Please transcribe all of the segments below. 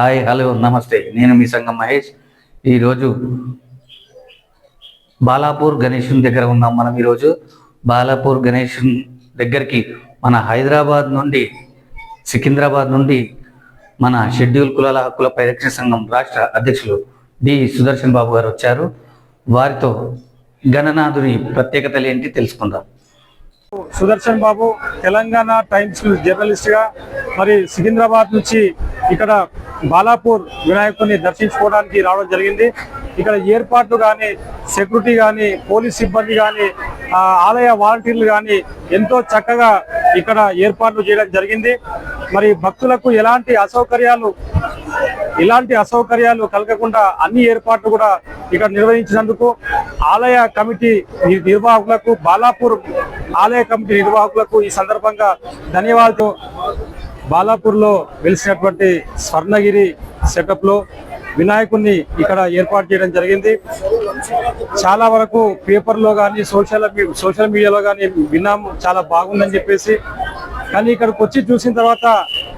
Hi hello నమస్తే. నేను మీ సంఘం మహేష్. ఈరోజు బాలాపూర్ గణేష్ దగ్గర ఉన్నాం మనం ఈరోజు బాలాపూర్ గణేశుని దగ్గరికి మన హైదరాబాద్ నుండి సికింద్రాబాద్ నుండి మన షెడ్యూల్ కులాల హక్కుల పరిరక్షణ సంఘం రాష్ట్ర అధ్యక్షులు డి సుదర్శన్ బాబు గారు వచ్చారు. వారితో గణనాథుని ప్రత్యేకతలు ఏంటి తెలుసుకుందాం. సుదర్శన్ బాబు తెలంగాణ టైమ్స్ జర్నలిస్ట్గా మరి సికింద్రాబాద్ నుంచి ఇక్కడ బాలాపూర్ వినాయకుడిని దర్శించుకోవడానికి రావడం జరిగింది. ఇక్కడ ఏర్పాట్లు కానీ సెక్యూరిటీ కానీ పోలీస్ సిబ్బంది కానీ ఆలయ వాలంటీర్లు కానీ ఎంతో చక్కగా ఇక్కడ ఏర్పాట్లు చేయడం జరిగింది. మరి భక్తులకు ఎలాంటి అసౌకర్యాలు ఇలాంటి అసౌకర్యాలు కలగకుండా అన్ని ఏర్పాట్లు కూడా ఇక్కడ నిర్వహించినందుకు ఆలయ కమిటీ నిర్వాహకులకు బాలాపూర్ ఆలయ కమిటీ నిర్వాహకులకు ఈ సందర్భంగా ధన్యవాదాలు. బాలాపూర్లో వెలిసినటువంటి స్వర్ణగిరి సెటప్లో వినాయకుడిని ఇక్కడ ఏర్పాటు చేయడం జరిగింది. చాలా వరకు పేపర్లో కానీ సోషల్ సోషల్ మీడియాలో కానీ విన్నాము. చాలా బాగుందని చెప్పేసి. కానీ ఇక్కడికి వచ్చి చూసిన తర్వాత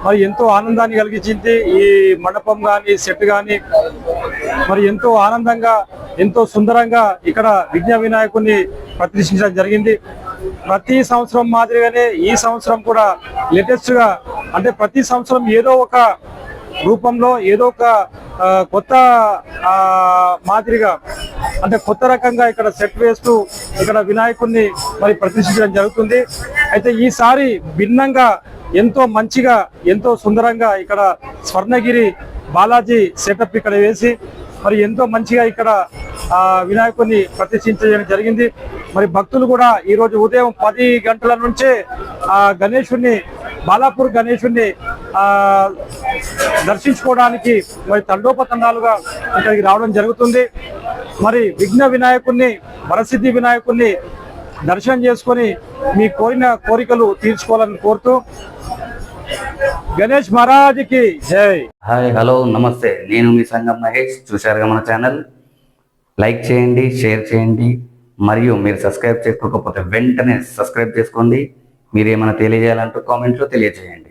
మరి ఎంతో ఆనందాన్ని కలిగించింది. ఈ మండపం కానీ సెట్ కానీ మరి ఎంతో ఆనందంగా ఎంతో సుందరంగా ఇక్కడ విఘ్న వినాయకుడిని ప్రతిష్ఠించడం జరిగింది. ప్రతి సంవత్సరం మాదిరిగానే ఈ సంవత్సరం కూడా లేటెస్ట్గా అంటే ప్రతి సంవత్సరం ఏదో ఒక రూపంలో ఏదో ఒక కొత్త మాదిరిగా అంటే కొత్త రకంగా ఇక్కడ సెట్ వేస్తూ ఇక్కడ వినాయకుడిని మరి ప్రతిష్ఠించడం జరుగుతుంది. అయితే ఈసారి భిన్నంగా ఎంతో మంచిగా ఎంతో సుందరంగా ఇక్కడ స్వర్ణగిరి బాలాజీ సెటప్ ఇక్కడ వేసి మరి ఎంతో మంచిగా ఇక్కడ వినాయకుడిని ప్రతిష్ఠించడం జరిగింది. మరి భక్తులు కూడా ఈరోజు ఉదయం పది గంటల నుంచే ఆ గణేశుడిని బాలాపూర్ గణేశుడిని దర్శించుకోవడానికి మరి తండోపతండాలుగా ఇక్కడికి రావడం జరుగుతుంది. మరి విఘ్న వినాయకుడిని వరసిద్ధి వినాయకుడిని దర్శనం చేసుకొని మీ కోరిన కోరికలు తీర్చుకోవాలని కోరుతూ గణేష్ మహారాజ్కి జై. హాయ్ హలో నమస్తే. నేను మీ సంగం మహేష్. చూశారుగా మన ఛానల్? లైక్ చేయండి షేర్ చేయండి మరియు మీరు సబ్స్క్రైబ్ చేసుకోకపోతే వెంటనే సబ్స్క్రైబ్ చేసుకోండి. మీరు ఏమైనా తెలియజేయాలంటూ కామెంట్లో తెలియజేయండి.